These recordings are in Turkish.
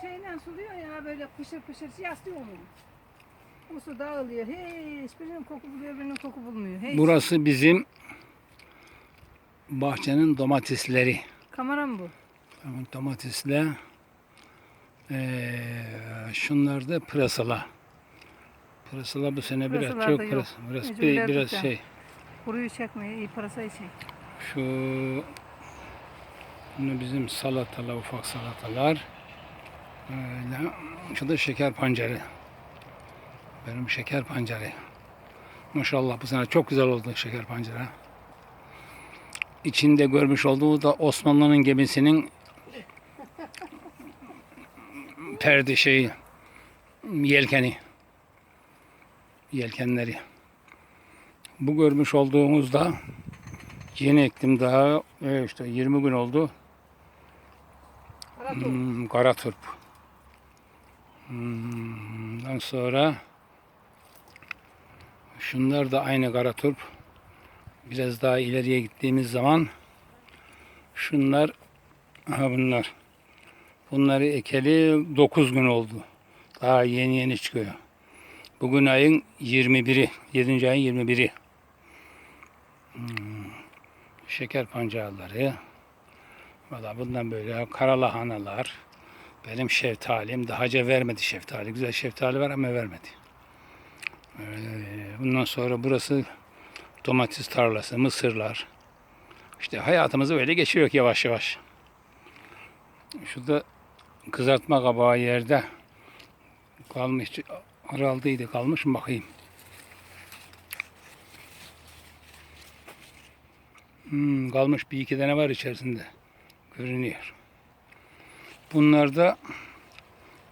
şeyle suluyor ya böyle pışır pışır yaslıyor onu. O su dağılıyor. Hiç birinin koku buluyor, birinin koku bulmuyor. Hiç. Burası bizim bahçenin domatesleri. Kamera mı bu? Tamam, Domatesle eee şunlar da pırasala. Pırasala bu sene biraz çok pırasa. Biraz, Mecbur bir- biraz sen. şey. Kuruyu çekmeye iyi parasayı çek. Şu bunu bizim salatalar, ufak salatalar. Öyle. Şu da şeker pancarı. Benim şeker pancarı. Maşallah bu sene çok güzel oldu şeker pancarı. İçinde görmüş olduğu da Osmanlı'nın gemisinin perde şeyi yelkeni yelkenleri. Bu görmüş olduğumuz da Yeni ektim daha e, işte 20 gün oldu. Hmm, kara turp. Hmm, Ondan sonra şunlar da aynı kara turp. Biraz daha ileriye gittiğimiz zaman şunlar aha bunlar. Bunları ekeli 9 gün oldu. Daha yeni yeni çıkıyor. Bugün ayın 21'i, 7. ayın 21'i. şeker pancarları. Valla bundan böyle karalahanalar. Benim şeftalim daha önce vermedi şeftali. Güzel şeftali var ama vermedi. Ee, bundan sonra burası domates tarlası, mısırlar. İşte hayatımızı böyle geçiriyor yavaş yavaş. Şurada kızartma kabağı yerde kalmış. Araldıydı kalmış mı bakayım. Hmm, kalmış bir iki tane var içerisinde. Görünüyor. Bunlar da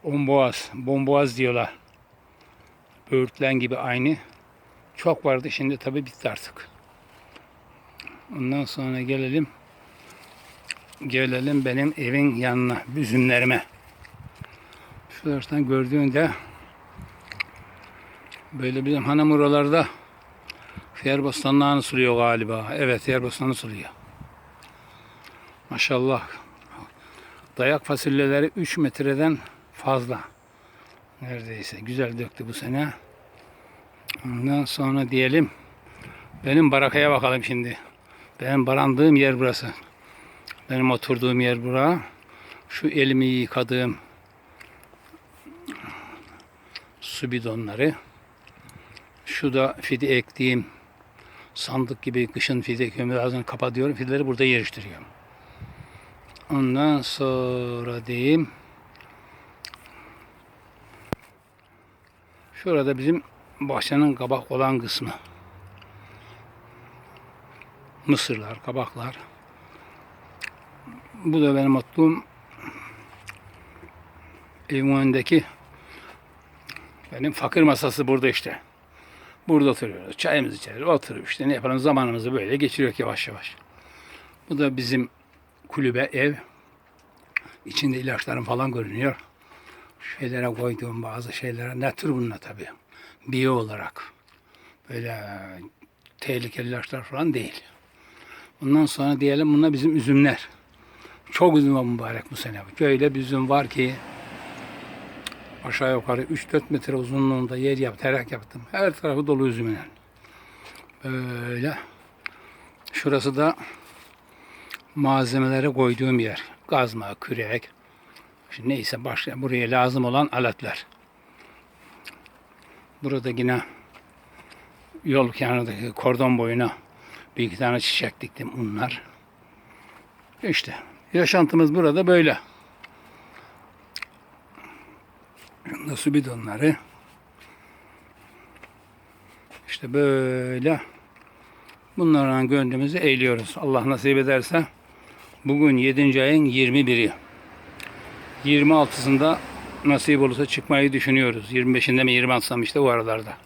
bomboğaz. Bomboğaz diyorlar. Böğürtlen gibi aynı. Çok vardı şimdi tabi bitti artık. Ondan sonra gelelim. Gelelim benim evin yanına. Üzümlerime. Şu gördüğünde böyle bizim hanım oralarda Yer bostanlarını suluyor galiba. Evet yer bostanı suluyor. Maşallah. Dayak fasulyeleri 3 metreden fazla. Neredeyse. Güzel döktü bu sene. Ondan sonra diyelim benim barakaya bakalım şimdi. Benim barandığım yer burası. Benim oturduğum yer bura. Şu elimi yıkadığım su bidonları. Şu da fide ektiğim sandık gibi kışın fide kömür ağzını kapatıyorum. Fideleri burada yerleştiriyorum. Ondan sonra diyeyim. Şurada bizim bahçenin kabak olan kısmı. Mısırlar, kabaklar. Bu da benim oturduğum evimin önündeki benim fakir masası burada işte. Burada oturuyoruz. Çayımızı içeriz. Oturup işte ne yapalım zamanımızı böyle geçiriyoruz yavaş yavaş. Bu da bizim kulübe ev. İçinde ilaçlarım falan görünüyor. Şeylere koyduğum bazı şeylere ne tür bunlar tabii. Biyo olarak. Böyle tehlikeli ilaçlar falan değil. Ondan sonra diyelim bunlar bizim üzümler. Çok üzüm var mübarek bu sene. Böyle bir üzüm var ki aşağı yukarı 3-4 metre uzunluğunda yer yap, terak yaptım. Her tarafı dolu üzümle. Böyle. Şurası da malzemeleri koyduğum yer. Gazma, kürek. Şimdi neyse başka buraya lazım olan aletler. Burada yine yol kenarındaki kordon boyuna bir iki tane çiçek diktim bunlar. İşte yaşantımız burada böyle. Şunda su bidonları. İşte böyle bunlarla gönlümüzü eğliyoruz. Allah nasip ederse bugün 7. ayın 21'i. 26'sında nasip olursa çıkmayı düşünüyoruz. 25'inde mi 26'sında mı işte o aralarda.